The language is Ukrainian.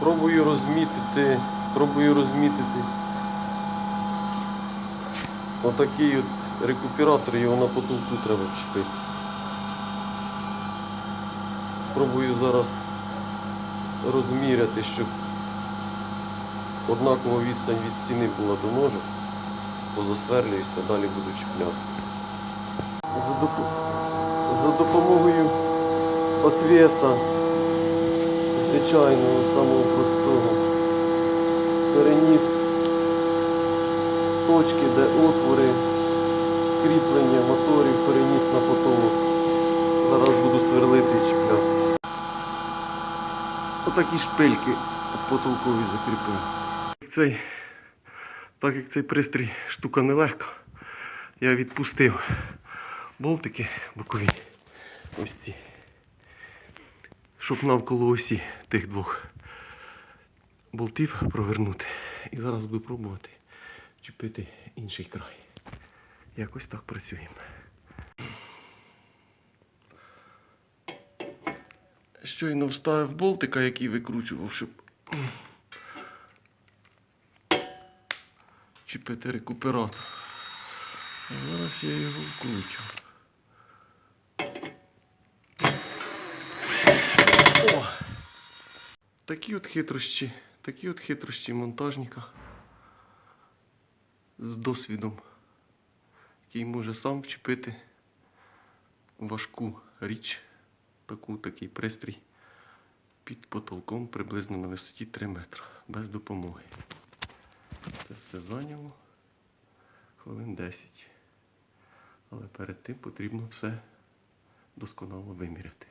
Пробую розмітити, пробую розмітити. Отакий от рекуператор, його на потолку треба вчепити. Спробую зараз розміряти, щоб однакова відстань від стіни була до ножок. Позасверлююся, далі буду чіпляти. За, допо- за допомогою отвеса звичайного, самого простого. Переніс точки, де отвори, кріплення моторів переніс на потолок. Зараз буду сверлити і чіпляти. Отакі шпильки потолкові закріпив. Цей, так як цей пристрій штука нелегка, я відпустив болтики бокові. Ось ці щоб навколо осі тих двох болтів провернути. І зараз буду пробувати чіпити інший край. Якось так працюємо. Щойно вставив болтика, який викручував, щоб чіпити рекуператор. А зараз я його вкручу. Такі от хитрощі, такі от хитрощі монтажника з досвідом, який може сам вчепити важку річ, таку, такий пристрій під потолком приблизно на висоті 3 метри, без допомоги. Це все зайняло хвилин 10. Але перед тим потрібно все досконало виміряти.